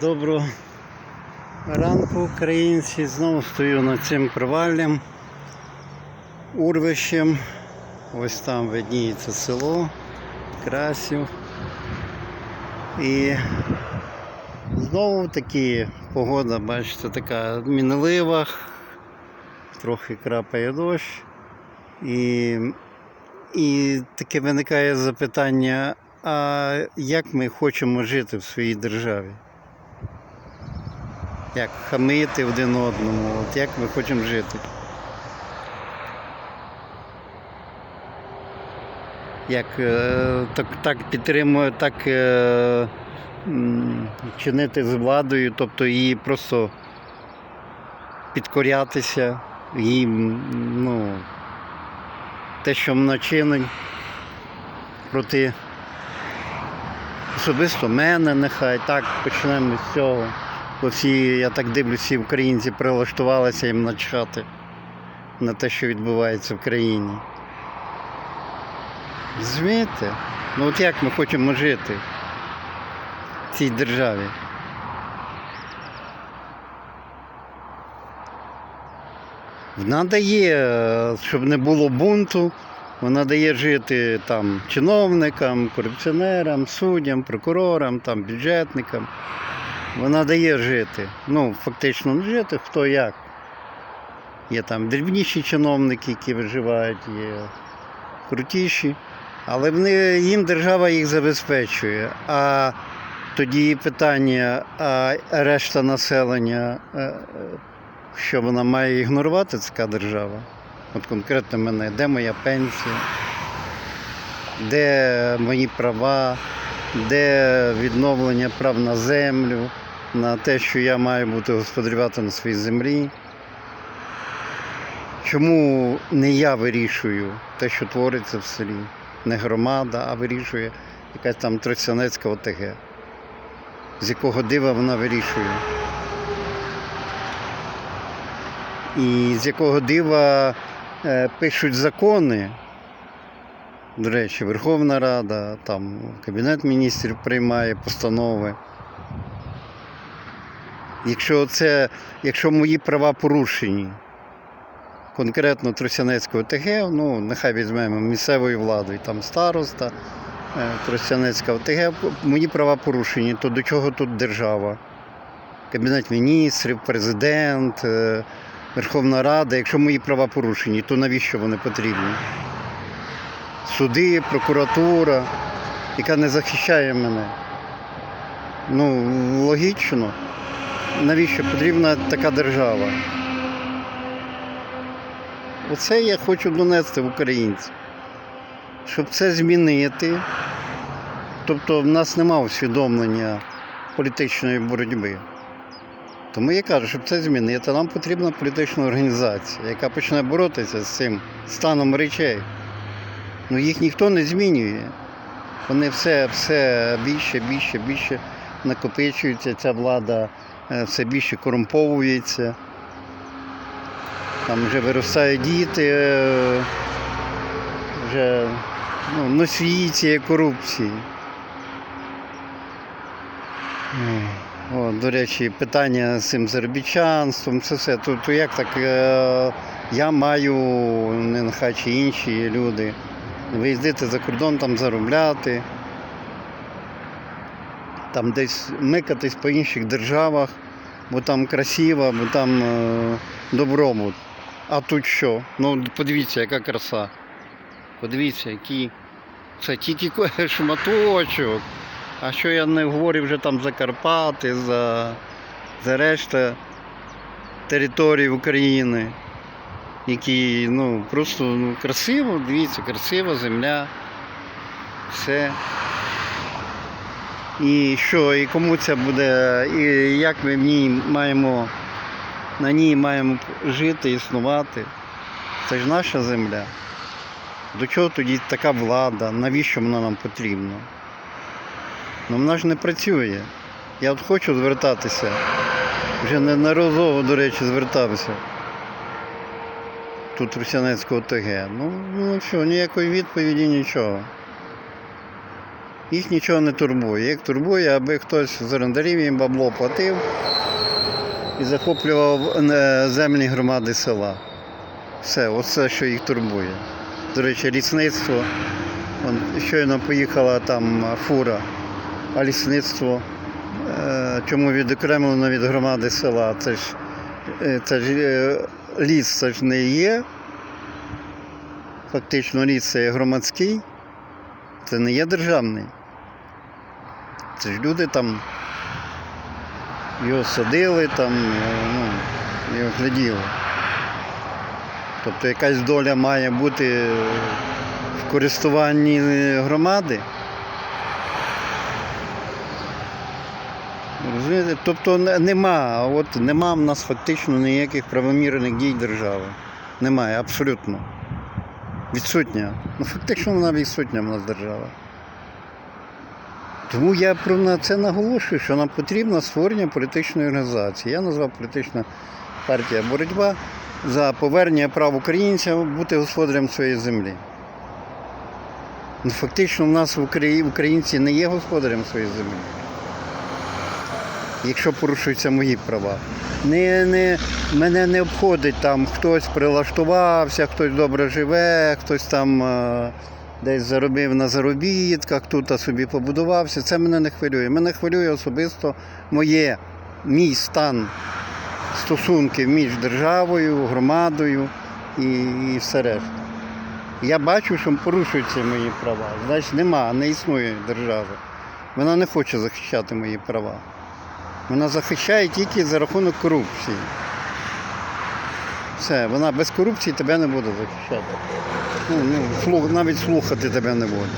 Доброго ранку, українці. Знову стою над цим проваллям, урвищем. Ось там видніється село, красів. І знову таки погода, бачите, така мінлива, трохи крапає дощ. І, і таке виникає запитання, а як ми хочемо жити в своїй державі? Як хамити один одному, от як ми хочемо жити? Як е, так, так підтримує, так е, чинити з владою, тобто її просто підкорятися, їй, ну, те, що вона чинить проти особисто мене нехай, так почнемо з цього. Всі, я так дивлюсь, всі українці прилаштувалися їм начхати на те, що відбувається в країні. Розумієте? Ну от як ми хочемо жити в цій державі? Вона дає, щоб не було бунту, вона дає жити там чиновникам, корупціонерам, суддям, прокурорам, там, бюджетникам. Вона дає жити. Ну, фактично жити, хто як. Є там дрібніші чиновники, які виживають, є крутіші. Але вони, їм держава їх забезпечує. А тоді питання, а решта населення, е, е, що вона має ігнорувати, така держава? От конкретно мене, де моя пенсія, де мої права, де відновлення прав на землю, на те, що я маю бути господарювати на своїй землі. Чому не я вирішую те, що твориться в селі? Не громада, а вирішує якась там Тростянецька ОТГ. З якого дива вона вирішує? І з якого дива е, пишуть закони. До речі, Верховна Рада, там Кабінет міністрів приймає постанови. Якщо це, якщо мої права порушені, конкретно Тростянецького ОТГ, ну нехай візьмемо місцевою владою, там староста, е, Тростянецька ОТГ, мої права порушені, то до чого тут держава? Кабінет міністрів, президент, е, Верховна Рада, якщо мої права порушені, то навіщо вони потрібні? Суди, прокуратура, яка не захищає мене. Ну, логічно. Навіщо потрібна така держава? Оце я хочу донести в українців. Щоб це змінити. Тобто в нас нема усвідомлення політичної боротьби. Тому я кажу, щоб це змінити, нам потрібна політична організація, яка почне боротися з цим станом речей. Ну їх ніхто не змінює. Вони все, все більше, більше, більше накопичуються, ця влада все більше корумповується. Там вже виростають діти, е, вже ну, носії цієї корупції. О, до речі, питання з цим заробітчанством, це все. То, то як так е, я маю, не нехай чи інші люди, виїздити за кордон, там заробляти, там десь микатись по інших державах, бо там красиво, бо там е, добробут. А тут що? Ну подивіться, яка краса. Подивіться, які. Це тільки шматочок. А що я не говорю вже там за Карпати, за, за решта територій України, які ну, просто ну, красиво, дивіться, красива земля, все. І що, і кому це буде, і як ми в ній маємо, на ній маємо жити, існувати. Це ж наша земля. До чого тоді така влада? Навіщо вона нам потрібна? Ну вона ж не працює. Я от хочу звертатися. Вже неодноразово, до речі, звертався. Тут Русянецького ТГ. Ну, ну що, ніякої відповіді, нічого. Їх нічого не турбує. Їх турбує, аби хтось з орендарів їм бабло платив і захоплював е, землі громади села. Все, оце, що їх турбує. До речі, лісництво. Вон, щойно поїхала там фура, а лісництво. е, Чому відокремлено від громади села? Це ж, е, це ж е, ліс це ж не є. Фактично ліс це є громадський, це не є державний. Це ж люди там його садили, там, е, ну, його гляділи. Тобто якась доля має бути в користуванні громади. Розумієте? Тобто не- нема, от нема в нас фактично ніяких правомірних дій держави. Немає, абсолютно. Відсутня. Ну фактично вона відсутня в нас держава. Тому я про це наголошую, що нам потрібно створення політичної організації. Я назвав політична партія боротьба за повернення прав українців бути господарем своєї землі. Ну, фактично, в нас українці не є господарем своєї землі. Якщо порушуються мої права. Не, не, мене не обходить там хтось прилаштувався, хтось добре живе, хтось там е, десь заробив на заробітках, тут собі побудувався. Це мене не хвилює. Мене хвилює особисто моє, мій стан стосунків між державою, громадою і, і все решта. Я бачу, що порушуються мої права. Значить, нема, не існує держави. Вона не хоче захищати мої права. Вона захищає тільки за рахунок корупції. Все, вона без корупції тебе не буде захищати. Ну, навіть слухати тебе не буде.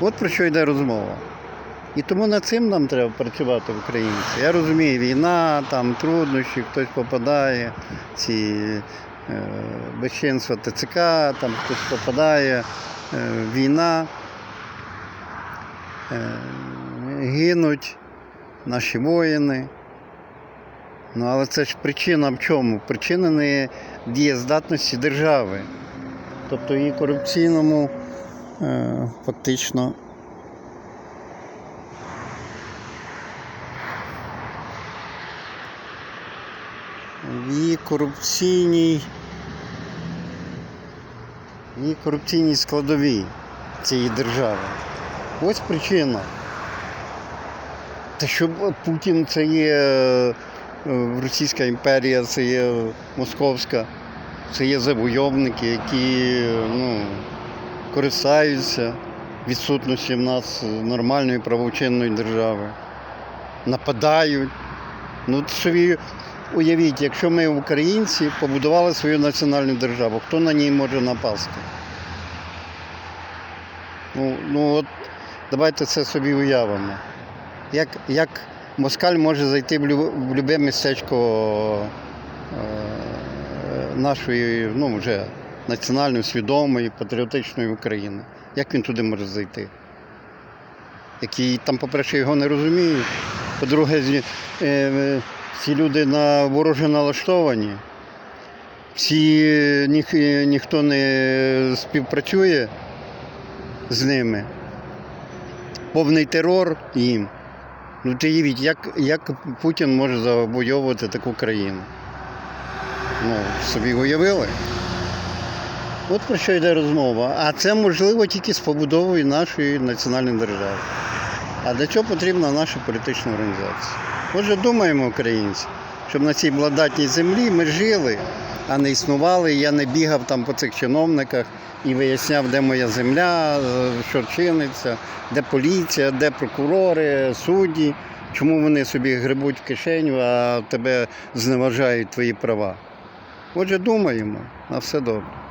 От про що йде розмова. І тому над цим нам треба працювати українці. Я розумію, війна, там труднощі, хтось попадає, ці е, безчинства ТЦК, там хтось попадає, е, війна, е, гинуть наші воїни. Ну, але це ж причина в чому? Причина не дієздатності держави. Тобто її корупційному е, фактично її корупційній, її корупційній складовій цієї держави. Ось причина. Та що Путін це є е, Російська імперія, це є Московська, це є завойовники, які ну, користаються відсутності в нас нормальної правочинної держави, нападають. Ну, собі уявіть, якщо ми, українці, побудували свою національну державу, хто на ній може напасти? Ну, ну от давайте це собі уявимо. Як, як москаль може зайти в, лю, в любе містечко е, нашої, ну, вже національної, свідомої, патріотичної України? Як він туди може зайти? Які там, по-перше, його не розуміють. По-друге, зі- е, ці люди на вороже налаштовані. Всі ніх, ніхто не співпрацює з ними. Повний терор їм. Ну ти як, як Путін може завойовувати таку країну? Ну, собі уявили? От про що йде розмова. А це можливо тільки з побудовою нашої національної держави. А для чого потрібна наша політична організація? Отже, думаємо, українці, щоб на цій благодатній землі ми жили, а не існували. Я не бігав там по цих чиновниках і виясняв, де моя земля, що чиниться, де поліція, де прокурори, судді, чому вони собі грибуть в кишеню, а тебе зневажають твої права. Отже, думаємо, на все добре.